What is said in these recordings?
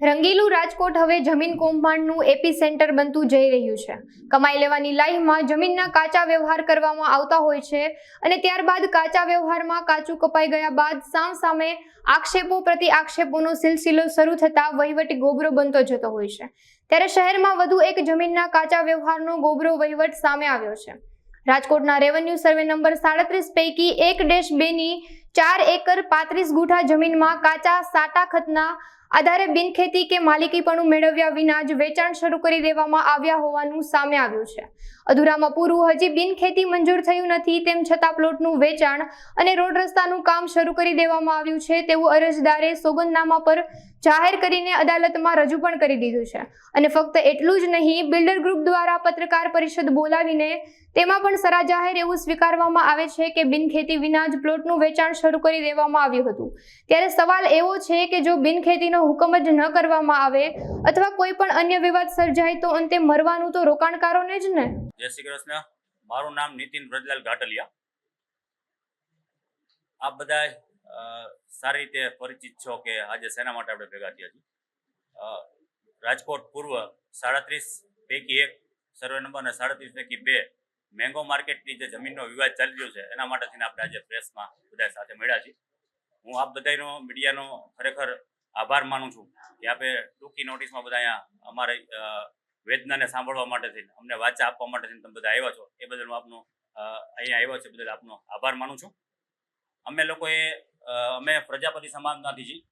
રંગીલું રાજકોટ હવે જમીન કૌભાંડનું AP centre બનતું જઈ રહ્યું છે. કમાઈ લેવાની લાઈનમાં જમીનના કાચા વ્યવહાર કરવામાં આવતા હોય છે અને ત્યારબાદ કાચા વ્યવહારમાં કાચું કપાઈ ગયા બાદ સામ સામે આક્ષેપો પ્રતિ આક્ષેપોનો સિલસિલો શરૂ થતાં વહીવટી ગોબરો બનતો જતો હોય છે. ત્યારે શહેરમાં વધુ એક જમીનના કાચા વ્યવહારનો ગોબરો વહીવટ સામે આવ્યો છે. રાજકોટના રેવન્યુ સર્વે નંબર સાડત્રીસ પૈકી એક ડેશ બેની ચાર એકર પાંત્રીસ ગુઠા જમીનમાં કાચા સાટા ખતના આધારે બિનખેતી કે માલિકીપણું મેળવ્યા વિના જ વેચાણ શરૂ કરી દેવામાં આવ્યા હોવાનું સામે આવ્યું છે. અધૂરામાં પૂરું હજી બિનખેતી મંજૂર થયું નથી, તેમ છતાં પ્લોટનું વેચાણ અને રોડ રસ્તાનું કામ શરૂ કરી દેવામાં આવ્યું છે તેવું અરજદારે સોગંદનામા પર જાહેર કરીને અદાલતમાં રજૂ પણ કરી દીધું છે. અને ફક્ત એટલું જ નહીં, બિલ્ડર ગ્રુપ દ્વારા પત્રકાર પરિષદ બોલાવીને તેમાં પણ સરા જાહેર એવું સ્વીકારવામાં આવે છે કે બિનખેતી વિના જ પ્લોટનું વેચાણ શરૂ કરી દેવામાં આવ્યું હતું. ત્યારે સવાલ એવો છે કે જો બિનખેતીનો હુકમ જ ન કરવામાં આવે અથવા કોઈ પણ અન્ય વિવાદ સર્જાય તો અંતે મરવાનું તો રોકાણકારોને જ ને? જય શ્રી કૃષ્ણ. મારું નામ નીતિન વ્રજલાલ ઘાટલિયા. આપ બધા સારી રીતે પરિચિત છો કે આજે શેના માટે આપણે ભેગા થયા છીએ? રાજકોટ પૂર્વ સાડત્રીસ પૈકી એક, સર્વે નંબર અને સાડત્રીસ પૈકી બે મેંગો માર્કેટની જે જમીનનો વિવાદ ચાલી રહ્યો છે, એના માટે થઈને આપણે આજે પ્રેસમાં બધા સાથે મળ્યા છીએ. હું આપ બધાનો મીડિયાનો ખરેખર આભાર માનું છું કે આપે ટૂંકી નોટિસમાં બધા અહીંયા અમારે વેદનાને સાંભળવા માટે થઈને, અમને વાચા આપવા માટે થઈને તમે બધા આવ્યા છો, એ બદલ હું આપનો અહીંયા આવ્યા છે બદલ આપનો આભાર માનું છું. અમે લોકોએ અમે પ્રજાપતિ સમાજમાંથી છીએ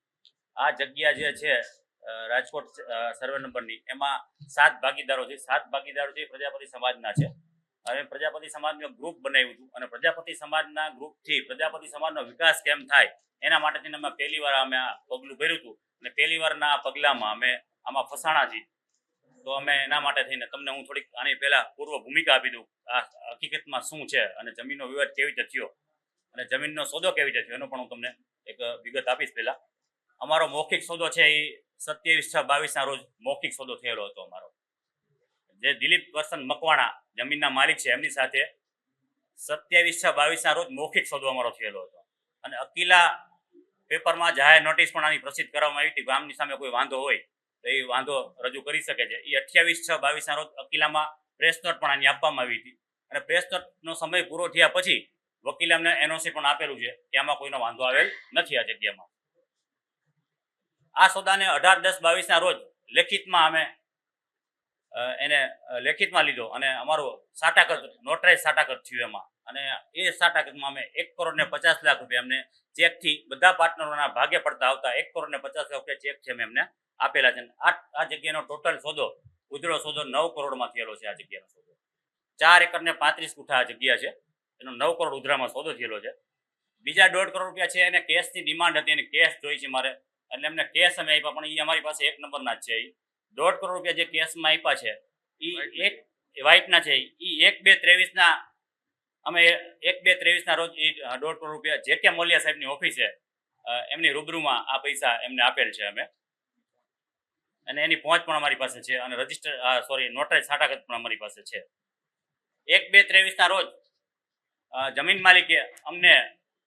આ જગ્યા જે છે રાજકોટ સર્વે નંબરની, એમાં સાત ભાગીદારો છે, સાત ભાગીદારો છે પ્રજાપતિ સમાજના છે. અને પ્રજાપતિ સમાજનું ગ્રુપ બનાવ્યું હતું. અને પ્રજાપતિ સમાજના ગ્રુપથી પ્રજાપતિ સમાજનો વિકાસ કેમ થાય, એના માટે થઈને અમે પહેલી વાર અમે આ પગલું ભર્યું હતું. અને પહેલી વારના આ પગલામાં અમે આમાં ફસાણા છીએ. તો અમે એના માટે થઈને તમને હું થોડીક આની પહેલા પૂર્વ ભૂમિકા આપી દઉં. આ હકીકતમાં શું છે અને જમીનનો વિવાદ કેવી રીતે થયો? અને જમીનનો સોદો કેવી રીતે થયો? એનો પણ હું તમને એક વિગત આપીશ પહેલા. અમારો મૌખિક સોદો છે એ સત્યાવીસ છ બાવીસના રોજ મૌખિક સોદો થયેલો હતો અમારો. જે દિલીપ કરસન મકવાણા જમીનના માલિક છે, એમની સાથે સત્યાવીસ છ બાવીસના રોજ મૌખિક સોદો અમારો થયેલો હતો. અને અકીલા પેપરમાં જાહેર નોટિસ પણ આની પ્રસિદ્ધ કરવામાં આવી હતી. ગામની સામે કોઈ વાંધો હોય તો એ વાંધો રજૂ કરી શકે છે. એ અઠ્યાવીસ છ બાવીસના રોજ અકીલામાં પ્રેસ નોટ પણ આની આપવામાં આવી હતી. અને પ્રેસ નોટનો સમય પૂરો થયા પછી વકીલે અમને એનઓસી પણ આપેલું છે કે આમાં કોઈનો વાંધો આવેલ નથી આ જગ્યામાં. આ સોદાને અઢાર દસ બાવીસના રોજ લેખિતમાં અમે એને લેખિતમાં લીધો અને અમારો સાટાકત, નોટરાઇઝ સાટાકત થયું એમાં. અને એ સાટાકતમાં અમે એક કરોડ ને પચાસ લાખ રૂપિયા અમને ચેકથી બધા પાર્ટનરોના ભાગે પડતા આવતા એક કરોડ ને પચાસ લાખ રૂપિયા ચેક છે અમે એમને આપેલા છે. આ આ જગ્યાનો ટોટલ સોદો ઉધડો સોદો નવ કરોડમાં થયેલો છે આ જગ્યાનો સોદો. ચાર એકર ને પાંત્રીસ કુઠા આ જગ્યા છે. એનો નવ કરોડ ઉધરામાં સોદો થયેલો છે. બીજા દોઢ કરોડ રૂપિયા છે એને કેશની ડિમાન્ડ હતી એને કેશ જોઈ છે મારે. એટલે એમને કેશ અમે આપ્યા, પણ એ અમારી પાસે એક નંબરના જ છે એ દોઢ કરોડ રૂપિયા જે કેશમાં આપ્યા છે એ એક વ્હાઇટના છે. એ એક બે ત્રેવીસના અમે એક બે ત્રેવીસના રોજ એ દોઢ કરોડ રૂપિયા જે કે મોલિયા સાહેબની ઓફિસે એમની રૂબરૂમાં આ પૈસા એમને આપેલ છે અમે. અને એની પહોંચ પણ અમારી પાસે છે અને રજિસ્ટર સોરી નોટરાઇઝ સાટાગત પણ અમારી પાસે છે. એક બે ત્રેવીસના રોજ જમીન માલિકે અમને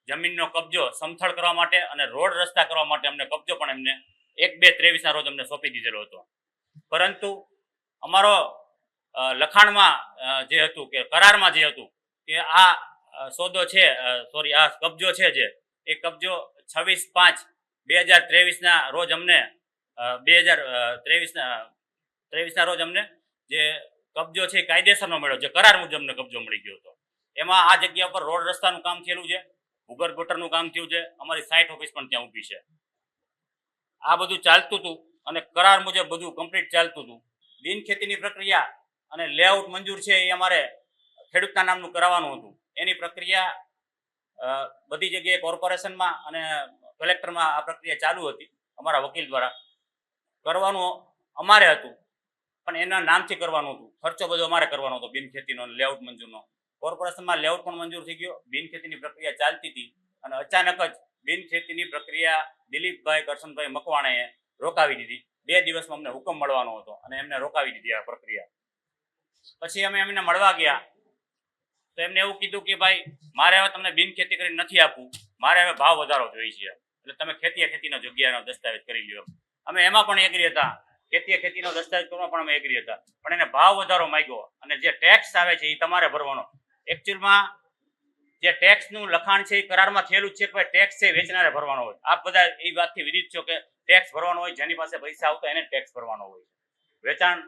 જમીનનો કબજો સમથળ કરવા માટે અને રોડ રસ્તા કરવા માટે અમને કબજો પણ એમને એક બે ત્રેવીસના રોજ અમને સોંપી દીધેલો હતો. પરંતુ અમારો લખાણમાં જે હતું કે કરારમાં જે હતું કે આ સોદો છે સોરી, આ કબજો છે જે, એ કબજો છવ્વીસ પાંચ બે હજાર ત્રેવીસના રોજ અમને બે હજાર ત્રેવીસના ત્રેવીસના રોજ અમને જે કબજો છે કાયદેસરનો મળ્યો જે કરાર મુજબ અમને કબજો મળી ગયો હતો. એમાં આ જગ્યા પર રોડ રસ્તાનું કામ થયેલું છે ભૂગર્ભ ગટરનું કામ થયું છે, અમારી સાઇટ ઓફિસ પણ ત્યાં ઊભી છે. આ બધું ચાલતું હતું. અને કરાર મુજબ બધું કમ્પ્લીટ ચાલતું હતું. બિનખેતીની પ્રક્રિયા અને લેઆઉટ મંજૂર છે એ અમારે ખેડૂતના નામનું કરાવવાનું હતું. એની પ્રક્રિયા બધી જગ્યાએ કોર્પોરેશનમાં અને કલેક્ટરમાં આ પ્રક્રિયા ચાલુ હતી, અમારા વકીલ દ્વારા. કરવાનું અમારે હતું, પણ એના નામથી કરવાનું હતું. ખર્ચો બધો અમારે કરવાનો હતો, બિન ખેતીનો લેઆઉટ મંજૂરનો. કોર્પોરેશનમાં લેઆઉટ પણ મંજૂર થઈ ગયો, બિન ખેતીની પ્રક્રિયા ચાલતી હતી. અને અચાનક જ બિનખેતીની પ્રક્રિયા દિલીપભાઈ કરશનભાઈ મકવાણાએ રોકાવી દીધી. બે દિવસમાં અમને હુકમ મળવાનો હતો અને એમને રોકાવી દીધી આ પ્રક્રિયા. પછી અમે એમને મળવા ગયા. તો એમને એવું કીધું કે ભાઈ, મારે હવે તમને બિન ખેતી કરીને નથી આપવું. મારે હવે ભાવ વધારો જોઈએ છે. એટલે તમે ખેતીએ ખેતીનો જગ્યાનો દસ્તાવેજ કરી લ્યો અમે એમાં પણ એગ્રી હતા. ખેતીએ ખેતીનો દસ્તાવેજ કરવા પણ અમે એગ્રી હતા. પણ એને ભાવ વધારો માંગ્યો અને જે ટેક્સ આવે છે એ તમારે ભરવાનો. એકચ્યુઅલમાં જે ટેક્સનું લખાણ છે એ કરારમાં થયેલું છે કે ભાઈ ટેક્સ છે વેચનારે ભરવાનો હોય. આપ બધા એ વાતથી વિદિત છો કે ટેક્સ ભરવાનો હોય, જેની પાસે પૈસા આવતા એને ટેક્સ ભરવાનો હોય વેચાણ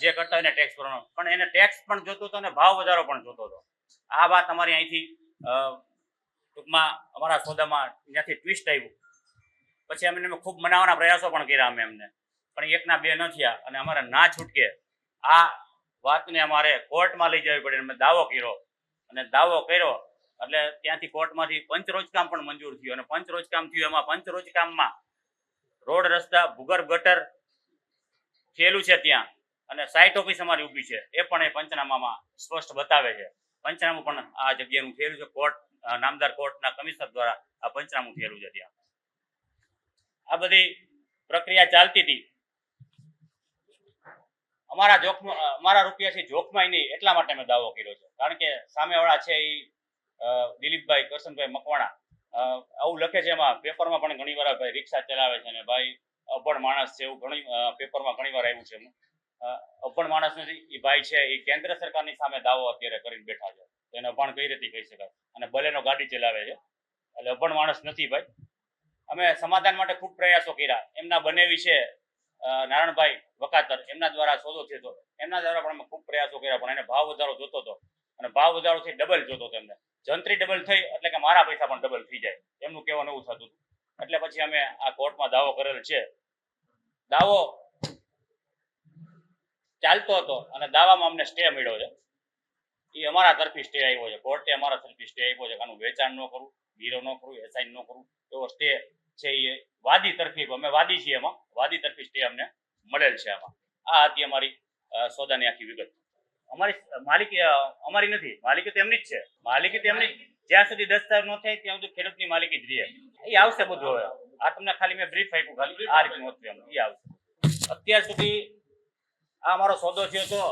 જે કરતા એને ટેક્સ ભરવાનો. પણ એને ટેક્સ પણ જોતો હતો અને ભાવ વધારો પણ જોતો હતો. આ વાત અમારી અહીંથી ટૂંકમાં અમારા સોદામાં ત્યાંથી ટ્વિસ્ટ આવ્યું. પછી અમે એમને ખૂબ મનાવવાના પ્રયાસો પણ કર્યા અમે એમને. પણ એકના બે ન થયા અને અમારે ના છૂટકે આ વાતને અમારે કોર્ટમાં લઈ જવી પડી. અમે દાવો કર્યો. અને દાવો કર્યો એટલે ત્યાંથી કોર્ટમાંથી પંચરોજકામ પણ મંજૂર થયું. અને પંચરોજકામ થયું. એમાં પંચરોજકામમાં રોડ રસ્તા, ભૂગર્ભ ગટર થયેલું છે ત્યાં. અને સાઇટ ઓફિસ અમારી ઊભી છે. એ પણ એ પંચનામામાં સ્પષ્ટ બતાવે છે. પંચનામું પણ આ જગ્યાનું થયેલું છે. કોર્ટ નામદાર કોર્ટના કમિશનર દ્વારા આ પંચનામું થયેલું છે ત્યાં. આ બધી પ્રક્રિયા ચાલતી હતી. અમારા જોખમ અમારા રૂપિયાથી જોખમાય નહીં એટલા માટે મેં દાવો કર્યો છે. કારણ કે સામેવાળા છે એ દિલીપભાઈ, કરશનભાઈ મકવાણા. આવું લખે છે એમાં, પેપરમાં પણ ઘણી વાર ભાઈ રિક્ષા ચલાવે છે ને ભાઈ અભણ માણસ છે એવું ઘણી પેપરમાં ઘણી વાર આવ્યું છે એમનું અભણ માણસ નથી એ ભાઈ છે એ કેન્દ્ર સરકારની સામે દાવો અત્યારે કરીને બેઠા છે. એને અભણ કઈ રીતે કહી શકાય? અને બલેનો ગાડી ચલાવે છે, એટલે અભણ માણસ નથી ભાઈ. અમે સમાધાન માટે ખૂબ પ્રયાસો કર્યા. એમના બંને વિશે નારાયણભાઈ વકાતર એમના દ્વારા સોદો થયો હતો. એમના દ્વારા પણ અમે ખૂબ પ્રયાસો કર્યા, પણ એને ભાવ વધારો જોતો હતો. અને ભાવ વધારોથી ડબલ જોતો હતો એમને. જંત્રી ડબલ થઈ એટલે કે મારા પૈસા પણ ડબલ થઈ જાય. એમનું કહેવાનું એવું થતું એટલે પછી અમે આ કોર્ટમાં દાવો કરેલ છે. દાવો ચાલતો હતો અને દાવામાં અમને સ્ટે મળ્યો છે. એ અમારા તરફી સ્ટે આવ્યો છે. કોર્ટે અમારા તરફી સ્ટે આવ્યો છે આનું વેચાણ ન કરવું ગીરો ન કરવું એસાઇન ન કરવું. એવો સ્ટે છે એ વાદી તરફી અમે વાદી છીએ એમાં. વાદી તરફી સ્ટે અમને મળેલ છે આમાં. આ હતી અમારી સોદાની આખી વિગત. અમારી માલિકી અમારી નથી. માલિકી તો એમની જ છે. માલિકી તો એમની જ્યાં સુધી દસ્તાવેજ ન થાય, ત્યાં સુધી ખેડૂતની માલિકી જ રહે. એ આવશે બધું હવે. આ તમને ખાલી મેં બ્રીફ આપ્યું ખાલી. આ રીતનું હતું એમ. એ આવશે. અત્યાર સુધી આ અમારો સોદો થયો તો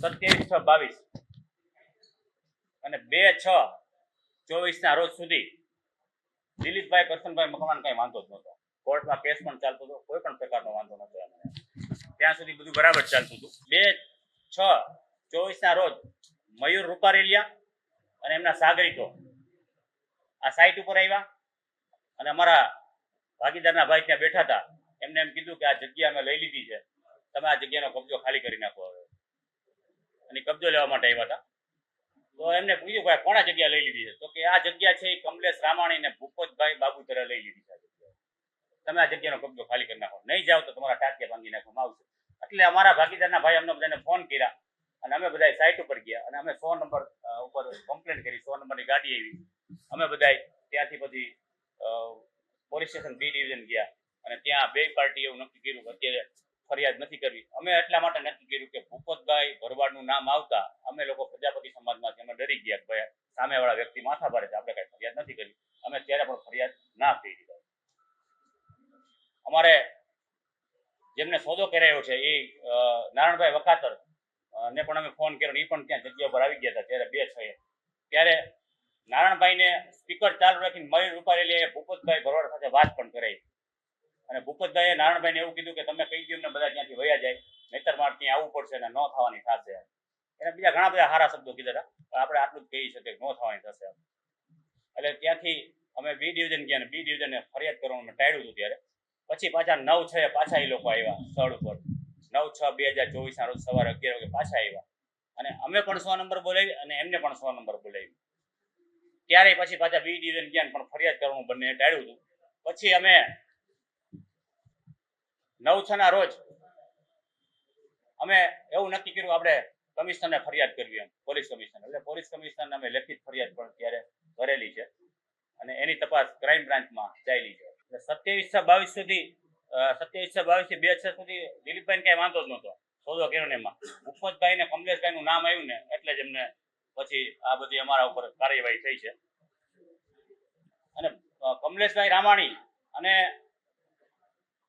સત્યાવીસ છ બાવીસ. અને બે છ ચોવીસ ના રોજ સુધી દિલીપભાઈ, કરશનભાઈ મકવાન કઈ વાંધો જ નહોતો. કોર્ટમાં કેસ પણ ચાલતો હતો. કોઈ પણ પ્રકારનો વાંધો નહોતો ત્યાં સુધી બધું બરાબર ચાલતું હતું. બે છ ચોવીસ ના રોજ મયુર રૂપારેલિયા અને એમના સાગરિકો આ સાઇટ ઉપર આવ્યા અને અમારા ભાગીદારના ભાઈ ત્યાં બેઠા હતા. એમને એમ કીધું કે આ જગ્યા અમે લઈ લીધી છે. તમે આ જગ્યાનો કબજો ખાલી કરી નાખો હવે. અને કબજો લેવા માટે આવ્યા હતા. તો એમને પૂછ્યું ભાઈ કોણા જગ્યા લઈ લીધી છે? તો કે આ જગ્યા છે એ કમલેશ રામાણી ને ભૂપતભાઈ બાબુતરા લઈ લીધી છે તમે આ જગ્યાનો કબજો ખાલી કરી નાખો. નહીં જાઓ તો તમારા ટાંટિયા ભાંગી નાખવામાં આવશે. એટલે અમારા ભાગીદારના ભાઈ અમને બધાને ફોન કર્યા. અને અમે બધા સાઇટ ઉપર ગયા. અને અમે સો નંબર ઉપર કમ્પ્લેન કરી, સો નંબરની ગાડી આવી. અમે બધા ત્યાંથી પછી પોલીસ સ્ટેશન બી ડિવિઝન ગયા. અને ત્યાં બે પાર્ટી એવું નક્કી કર્યું અત્યારે ફરિયાદ નથી કરવી. અમે એટલા માટે નક્કી કર્યું કે ભૂપતભાઈ ભરવાડનું નામ આવતા અમે લોકો પ્રજાપતિ સમાજમાંથી, અમે ડરી ગયા કે ભાઈ સામેવાળા વ્યક્તિ માથા ભારે છે, આપણે કાંઈ ફરિયાદ નથી કરી. અમે ત્યારે પણ ફરિયાદ ના કરી દીધા. અમારે જેમને સોદો કરાયો છે એ નારણભાઈ વખાતર ને પણ અમે ફોન કર્યો એ પણ ત્યાં જગ્યા પર આવી ગયા હતા ત્યારે બે છ ત્યારે નારાયણભાઈને સ્પીકર ચાલુ રાખીને મયુર રૂપારેલીએ ભૂપતભાઈ ભરવાડ સાથે વાત પણ કરાઈ. અને ભૂપતભાઈએ નારાયણભાઈને એવું કીધું કે તમે કહી દો ને બધા ત્યાંથી વયા જાય, નહીતર મારે ત્યાં આવવું પડશે અને ન થવાની થશે એને બીજા ઘણા બધા સારા શબ્દો કીધા હતા, પણ આપણે આટલું જ કહી શકીએ ન થવાની થશે એટલે ત્યાંથી અમે બી ડિવિઝન ગયા બી ડિવિઝને ફરિયાદ કરવાનું ટાળ્યું હતું ત્યારે. પછી પાછા નવ છ પાછા એ લોકો આવ્યા સ્થળ ઉપર. નવ છ બે હજાર ચોવીસના રોજ સવારે અગિયાર વાગે પાછા આવ્યા અને અમે પણ સો નંબર બોલાવી અને એમને પણ સો નંબર બોલાવી. ત્યારે પછી પાછા બી ડિવિઝન ગયા પણ ફરિયાદ કરવાનું બંને ટાળ્યું હતું. પછી અમે નવ છ ના રોજ અમે એવું નક્કી કર્યું આપણે કમિશનરને ફરિયાદ કરવી એમ, પોલીસ કમિશનર. એટલે પોલીસ કમિશનરને અમે લેખિત ફરિયાદ પણ ત્યારે કરેલી છે. અને એની તપાસ ક્રાઇમ બ્રાન્ચમાં ચાલી છે. સત્યાવીસ છ બાવીસ સુધી સત્યાવીસ બાવીસથી બે છ સુધી દિલીપભાઈ કઈ વાંધો જ નહોતો. સોદો કર્યો એમાં. ભૂપતભાઈ ને કમલેશભાઈ નું નામ આવ્યું ને, એટલે જ એમને પછી આ બધી અમારા ઉપર કાર્યવાહી થઈ છે. અને કમલેશભાઈ રામાણી અને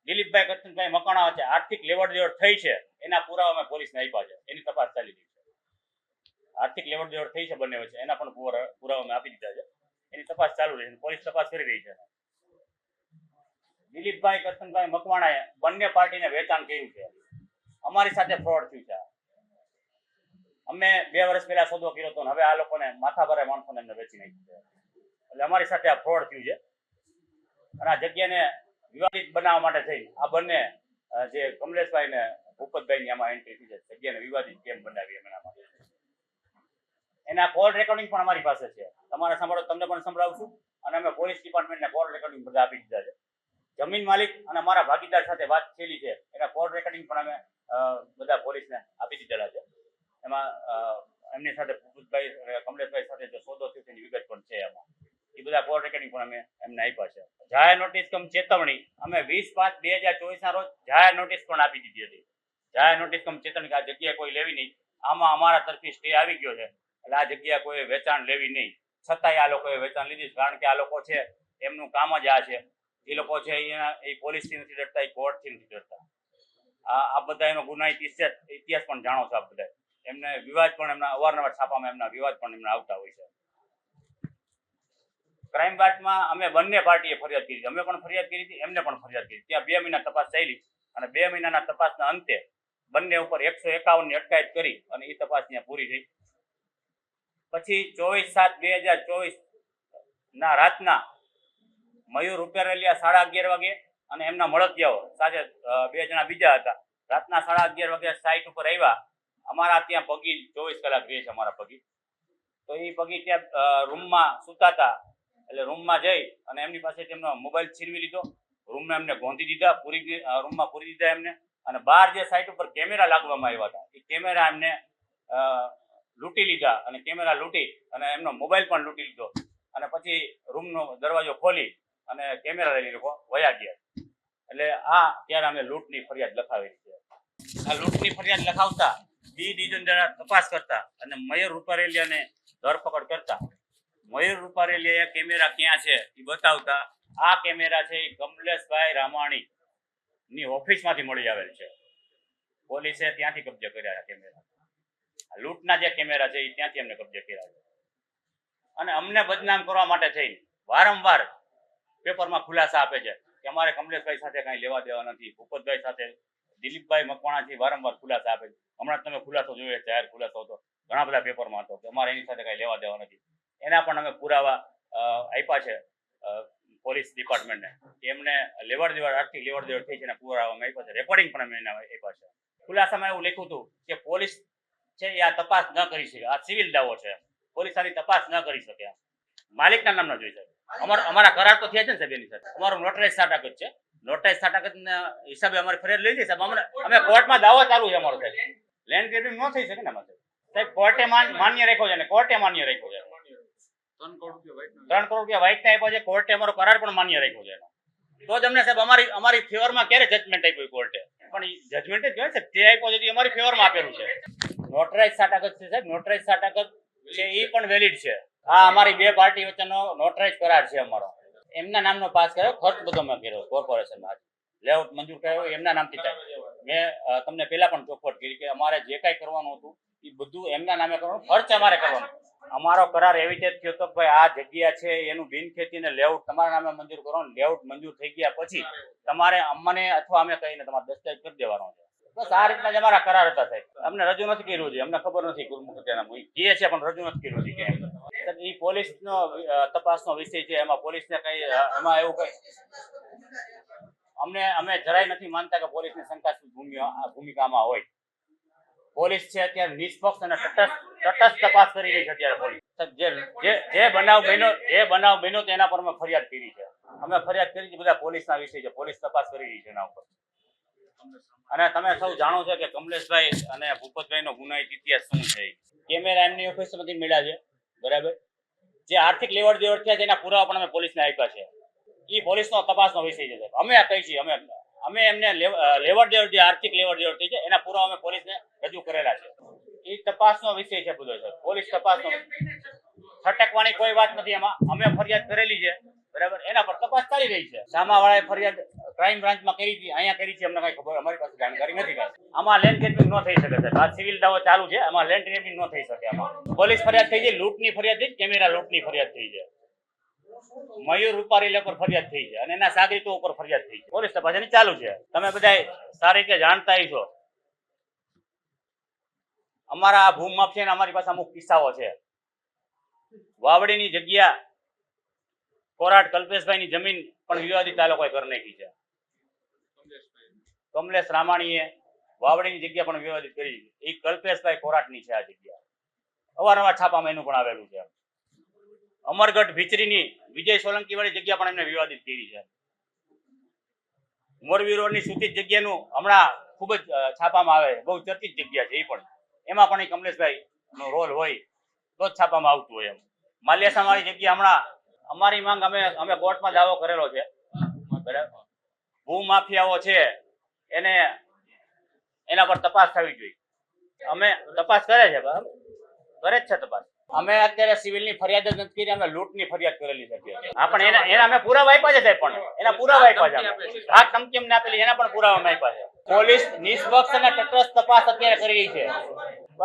દિલીપભાઈ કચ્છનભાઈ મકાણા વચ્ચે આર્થિક લેવડ દેવડ થઈ છે. એના પુરાવા અમે પોલીસને આપ્યા છે. એની તપાસ ચાલી રહી છે. આર્થિક લેવડ દેવડ થઈ છે બંને વચ્ચે. એના પણ પુરા- પુરાવા અમે આપી દીધા છે. એની તપાસ ચાલુ રહી છે. પોલીસ તપાસ કરી રહી છે. દિલીપભાઈ કરશનભાઈ મકવાણાએ બંને પાર્ટીને વેચાણ કર્યું છે. અમારી સાથે ફ્રોડ થયું છે. અમે બે વર્ષ પહેલા સોદો કર્યો હતો હવે આ લોકોને માથાભારે માણસોને એમને વેચી નાખ્યું છે. એટલે અમારી સાથે આ ફ્રોડ થયું છે. અને આ જગ્યાને વિવાદિત બનાવવા માટે થઈ આ બંને જે કમલેશભાઈ ને ભૂપતભાઈની આમાં એન્ટ્રી થઈ છે, જગ્યાને વિવાદિત કેમ બનાવી એમના માટે. એના કોલ રેકોર્ડિંગ પણ અમારી પાસે છે. તમારે સાંભળો, તમને પણ સંભળાવશું. અને અમે પોલીસ ડિપાર્ટમેન્ટને કોલ રેકોર્ડિંગ બધા આપી દીધા છે. જમીન માલિક અને અમારા ભાગીદાર સાથે વાત થયેલી છે. એના કોલ રેકોર્ડિંગ પણ અમે બધા પોલીસને આપી દીધેલા છે. એમાં એમની સાથે ભૂપતભાઈ કમલેશભાઈ સાથે જે સોદો થયો તેની વિગત પણ છે એમાં. એ બધા કોલ રેકોર્ડિંગ પણ અમે એમને આપ્યા છે. જાહેર નોટિસ કમ ચેતવણી, અમે વીસ પાંચ બે હજાર ચોવીસના રોજ જાહેર નોટિસ પણ આપી દીધી હતી. જાહેર નોટિસ કમ ચેતવણી કે આ જગ્યા કોઈ લેવી નહીં. આમાં અમારા તરફથી સ્ટે આવી ગયો છે. એટલે આ જગ્યા કોઈ વેચાણ લેવી નહીં. છતાંય આ લોકોએ વેચાણ લીધી કારણ કે આ લોકો છે, એમનું કામ જ આ છે. એ લોકો છે અહીંયા એ પોલીસથી નથી ડરતા, એ કોર્ટથી નથી ડરતા. આ આ બધા એનો ગુના ઇતિહાસ પણ જાણો છો આપ બધા. એમને વિવાદ પણ એમના અવારનવાર છાપામાં એમના વિવાદ પણ એમને આવતા હોય છે. ક્રાઇમ બ્રાન્ચમાં અમે બંને પાર્ટીએ ફરિયાદ કરી અમે પણ ફરિયાદ કરી હતી, એમને પણ ફરિયાદ કરી ત્યાં બે મહિના તપાસ ચાલી અને બે મહિનાના તપાસના અંતે બંને ઉપર એકસો એકાવનની અટકાયત કરી અને એ તપાસ ત્યાં પૂરી થઈ. પછી ચોવીસ સાત બે હજાર ચોવીસ ના રાતના મયુર ઉપેરેલિયા સાડા અગિયાર વાગે અને એમના મળતિયાઓ સાથે બે જણા બીજા હતા. રાતના સાડા અગિયાર વાગે સાઈટ ઉપર આવ્યા. અમારા ત્યાં પગી ચોવીસ કલાક રહે છે અમારા પગી. તો એ પગી ત્યાં રૂમમાં સૂતા હતા એટલે રૂમમાં જઈ અને એમની પાસે તેમનો મોબાઈલ છીનવી લીધો. રૂમમાં એમને ગોંધી દીધા, પૂરી રૂમમાં પૂરી દીધા એમને. અને બહાર જે સાઈટ ઉપર કેમેરા લાગવામાં આવ્યા હતા એ કેમેરા એમને લૂંટી લીધા અને કેમેરા લૂંટી અને એમનો મોબાઈલ પણ લૂંટી લીધો. અને પછી રૂમનો દરવાજો ખોલી અને કેમેરા લઈ લોકો વયા ગયા. એટલે આ ત્યારે અમે લૂંટની ફરિયાદ લખાવેલી છે. આ લૂંટની ફરિયાદ લખાવતા બી ડિવિઝન દ્વારા તપાસ કરતા અને મયુર રૂપારેલિયાને ધરપકડ કરતા. મયુર રૂપારેલિયા કેમેરા ક્યાં છે એ બતાવતા આ કેમેરા છે એ કમલેશભાઈ રામાણી ની ઓફિસમાંથી મળી આવેલ છે. પોલીસે ત્યાંથી કબજે કર્યા કેમેરા. લૂંટના જે કેમેરા છે એ ત્યાંથી અમને કબજે કર્યા છે. અને અમને બદનામ કરવા માટે થઈને વારંવાર પેપરમાં ખુલાસા આપે છે. કે અમારે કમલેશભાઈ સાથે કાંઈ લેવા દેવા નથી. ભૂપતભાઈ સાથે, દિલીપભાઈ મકવાણાથી વારંવાર ખુલાસા આપે છે. હમણાં તમે ખુલાસો જોયો જાહેર ખુલાસો હતો. ઘણા બધા પેપરમાં હતો કે અમારે એની સાથે કાંઈ લેવા દેવા નથી. એના પણ અમે પુરાવા આપ્યા છે પોલીસ ડિપાર્ટમેન્ટને. એમને લેવડ દેવડ આર્થિક લેવડ દેવડ થઈ છે એના પુરાવા અમે આપ્યા છે. રેકોર્ડિંગ પણ અમે એના આપ્યા છે. ખુલાસામાં એવું લખ્યું હતું કે પોલીસ છે એ આ તપાસ ન કરી શકે. આ સિવિલ દાવો છે. પોલીસ આની તપાસ ન કરી શકે. માલિકના નામ જોઈ શકે. અમાર અમારા કરાર તો થયા છે ને સાહેબ એની સાથે. અમારું નોટરાઇઝ સાટાકત છે. નોટરાઇઝ સાટાકતના હિસાબે અમારે ફરિયાદ લઈ જઈ સાહેબ. અમને અમે કોર્ટમાં દાવો ચાલુ છે અમારો સાહેબ. લેન્ડ ગ્રેબિંગ ન થઈ શકે ને અમારે. સાહેબ કોર્ટે માન્ય રાખ્યો છે ને કોર્ટે માન્ય રાખ્યો છે. ત્રણ કરોડ રૂપિયા કરોડ આપ્યો છે કોર્ટે અમારો કરાર પણ માન્ય રાખ્યો છે તો જ અમને સાહેબ અમારી અમારી ફેવરમાં ક્યારે જજમેન્ટ આપ્યું કોર્ટે? પણ જજમેન્ટ જ કહેવાય સાહેબ તે આપ્યો છે અમારી ફેવરમાં આપેલું છે. નોટરાઇઝ સાટાકત છે સાહેબ. નોટરાઇઝ સાટાકત છે એ પણ વેલિડ છે. આ અમારી બે પાર્ટી વચ્ચેનો નોટરાઇઝ કરાર છે અમારો. એમના નામનો પાસ કર્યો, ખર્ચ બધો મેં કર્યો કોર્પોરેશનમાં લેઆઉટ મંજૂર કર્યો, એમના નામથી થાય. મેં તમને પહેલા પણ ચોખવટ કરી કે અમારે જે કાંઈ કરવાનું હતું એ બધું એમના નામે કરવાનું, ખર્ચ અમારે કરવાનો. અમારો કરાર એવી રીતે થયો હતો ભાઈ આ જગ્યા છે, એનું બિનખેતી ને લેઆઉટ તમારા નામે મંજૂર કરવાનું લેઆઉટ મંજૂર થઈ ગયા પછી તમારે અમને અથવા અમે કહીને તમારે દસ્તાવેજ કરી દેવાનો છે. બસ આ રીતના જ અમારા કરાર હતા સાહેબ. અમને રજૂ નથી કર્યું છે અમને ખબર નથી ગુરુમુખત્યાના કીએ છે પણ રજૂ નથી કર્યું છે કે એ પોલીસનો તપાસનો વિષય છે. એમાં પોલીસને કઈ એમાં એવું કઈ અમને, અમે જરાય નથી માનતા કે પોલીસની શંકાસ્પદ ભૂમિ- ભૂમિકામાં હોય. પોલીસ છે અત્યારે નિષ્પક્ષ અને તટસ્થ તટસ્થ તપાસ કરી રહી છે અત્યારે પોલીસ. જે જે બનાવ બન્યો, જે બનાવ બન્યો તેના પર અમે ફરિયાદ કરી છે. અમે ફરિયાદ કરી છે બધા પોલીસના વિષય છે. પોલીસ તપાસ કરી રહી છે એના ઉપર. અને તમે સૌ જાણો છો કે કમલેશભાઈ અને ભૂપતભાઈનો ગુનાહિત ઇતિહાસ શું છે? કેમેરા એમની ઓફિસમાંથી મળ્યા છે બરાબર? જે આર્થિક લેવડ દેવડ થયા છે એના પુરાવા પણ અમે પોલીસને આપ્યા છે. એ પોલીસનો તપાસનો વિષય છે અમે કહી છીએ અમે અમે એમને લેવડ દેવડ જે આર્થિક લેવડ દેવડ થઈ છે એના પુરાવા અમે પોલીસને રજૂ કરેલા છે. એ તપાસનો વિષય છે બધો સાહેબ. પોલીસ તપાસનો. છટકવાની કોઈ વાત નથી એમાં અમે ફરિયાદ કરેલી છે. બરાબર? એના પર તપાસ ચાલી રહી છે. સામાવાળાએ ફરિયાદ ક્રાઇમ બ્રાન્ચમાં કરી હતી. અહીંયા કરી છે, અમને કઈ ખબર, અમારી પાસે જાણકારી નથી આમાં લેન્ડ ગ્રેબિંગ ન થઈ શકે સાહેબ. આ સિવિલ દાવો ચાલુ છે, આમાં લેન્ડ ગ્રેબિંગ ન થઈ શકે આમાં. પોલીસ ફરિયાદ થઈ છે લૂંટની ફરિયાદ થઈ, કેમેરા લૂંટની ફરિયાદ થઈ છે મયુર રૂપારેલા પર ફરિયાદ થઈ છે અને એના સાગરીતો ઉપર ફરિયાદ થઈ છે પોલીસ તપાસ ચાલુ છે. તમે બધા સારી રીતે જાણતા છો અમારા આ ભૂમાપ છે ને અમારી પાસે અમુક કિસ્સાઓ છે. વાવડીની જગ્યા કોરાટ કલ્પેશભાઈની જમીન પણ વિવાદિત આ કરી નાખી છે. કમલેશ રામાણીએ વાવડીની જગ્યા પણ વિવાદિત કરી એ કલ્પેશભાઈ કોરાટની છે આ જગ્યા. અવારનવાર છાપામાં એનું પણ આવેલું છે. અમરગઢ ભીચરીની વિજય સોલંકી વાળી જગ્યા પણ એમને વિવાદિત કરી છે. મોરબી રોડની સૂચિત જગ્યાનું હમણાં ખૂબ જ છાપામાં આવે બહુ ચર્ચિત જગ્યા છે એ પણ. એમાં પણ એ કમલેશભાઈ નો રોલ હોય તો જ છાપામાં આવતું હોય એમ. માલ્યાસા વાળી જગ્યા હમણાં અમારી માંગ અમે અમે કોર્ટમાં દાવો કરેલો છે. ભૂમાફિયાઓ છે. એને એના પર તપાસ થવી જોઈએ. અમે તપાસ કરે છે, બરાબર? કરે જ છે તપાસ. અમે અત્યારે સિવિલની ફરિયાદ જ નથી કરી, અમે લૂંટની ફરિયાદ કરેલી છે. હા, પણ એના એના અમે પુરાવા આપ્યા છે સાહેબ પણ. એના પુરાવા આપ્યા છે. આ ધમકી અમને આપેલી એના પણ પુરાવા અમે આપ્યા છે. પોલીસ નિષ્પક્ષ અને તટસ્થ તપાસ અત્યારે કરી રહી છે.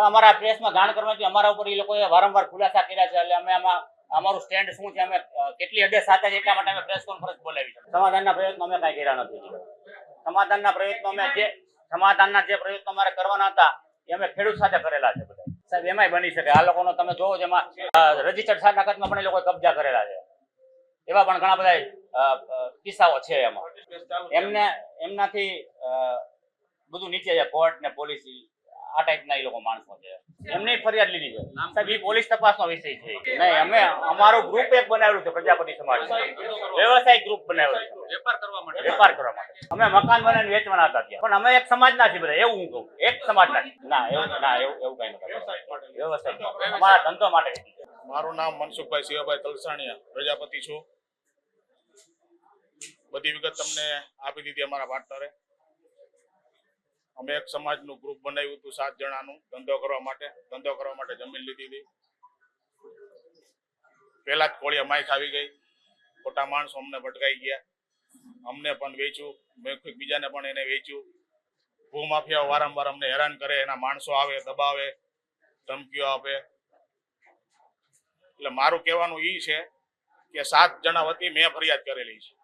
અમારા પ્રેસમાં જાણ કરવાથી અમારા ઉપર એ લોકોએ વારંવાર ખુલાસા કર્યા છે, એટલે અમે આમાં અમારું સ્ટેન્ડ શું છે? અમે કેટલી હદે સાથે છે એટલા માટે અમે પ્રેસ કોન્ફરન્સ બોલાવી છે. સમાધાનના પ્રયત્નો અમે કાંઈ કર્યા નથી સમાધાનના પ્રયત્નો અમે જે, સમાધાનના જે પ્રયત્નો અમારે કરવાના હતા, એ અમે ખેડૂત સાથે કરેલા છે બધા. સાહેબ, એમાંય બની શકે. આ લોકોનો તમે જોવો છો એમાં રજીસ્ટર્ડ સાત પણ એ લોકોએ કબજા કરેલા છે. એવા પણ ઘણા બધા કિસ્સાઓ છે એમાં. એમને, એમનાથી બધું નીચે છે કોર્ટ ને પોલીસ આ ટાઈપના એ લોકો માણસો છે. એમની ફરિયાદ લીધી છે. સાહેબ એ પોલીસ તપાસનો વિષય છે. નહીં અમે અમારું ગ્રુપ એક બનાવેલું છે પ્રજાપતિ સમાજ વ્યવસાયિક ગ્રુપ બનાવેલું છે. વેપાર કરવા માટે. વેપાર કરવા માટે. અમે મકાન બનાવીને વેચવાના હતા ત્યાં. પણ અમે એક સમાજના છીએ બધા એવું હું કહું. એક સમાજના. ના એવું ના એવું એવું કઈ નથી. વ્યવસાય અમારા ધંધો માટે મારું નામ મનસુખભાઈ શિવાભાઈ તલસાણીયા પ્રજાપતિ છું. બધી વિગત તમને આપી દીધી અમારા પાર્ટનરે અમે એક સમાજનું ગ્રુપ બનાવ્યું હતું સાત જણાનું, ધંધો કરવા માટે. ધંધો કરવા માટે જમીન લીધી હતી. પહેલા જ કોળિયા માઇક આવી ગઈ. ખોટા માણસો અમને ભટકાઈ ગયા. અમને પણ વેચ્યું. મેં કોઈક બીજાને પણ એને વેચ્યું. ભૂમાફિયાઓ વારંવાર અમને હેરાન કરે, એના માણસો આવે, દબાવે, ધમકીઓ આપે. એટલે મારું કહેવાનું એ છે કે સાત જણા વતી મેં ફરિયાદ કરેલી છે.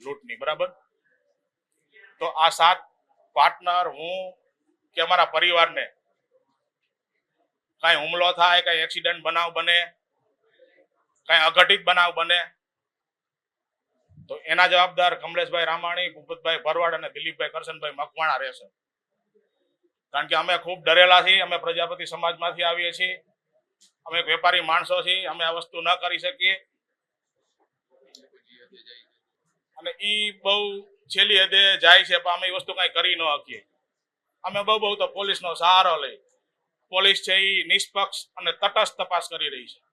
લૂંટની, બરાબર? તો આ સાત પાર્ટનર, હું કે અમારા પરિવારને. કાંઈ હુમલો થાય, કાંઈ એક્સિડન્ટ બનાવ બને, કાંઈ અઘટિત બનાવ બને, તો એના જવાબદાર કમલેશભાઈ રામાણી, ભૂપતભાઈ ભરવાડ અને દિલીપભાઈ કરશનભાઈ મકવાણા રહેશે. કારણ કે અમે ખૂબ ડરેલા છીએ, અમે પ્રજાપતિ સમાજમાંથી આવીએ છીએ, અમે એક વેપારી માણસો છીએ, અમે આ વસ્તુ ન કરી શકીએ. અને એ બહુ છેલ્લી હદે જાય છે, પણ અમે એ વસ્તુ કાંઈ કરી ન શકીએ. અમે બહુ બહુ તો પોલીસનો સહારો લઈ. પોલીસ છે એ નિષ્પક્ષ અને તટસ્થ તપાસ કરી રહી છે.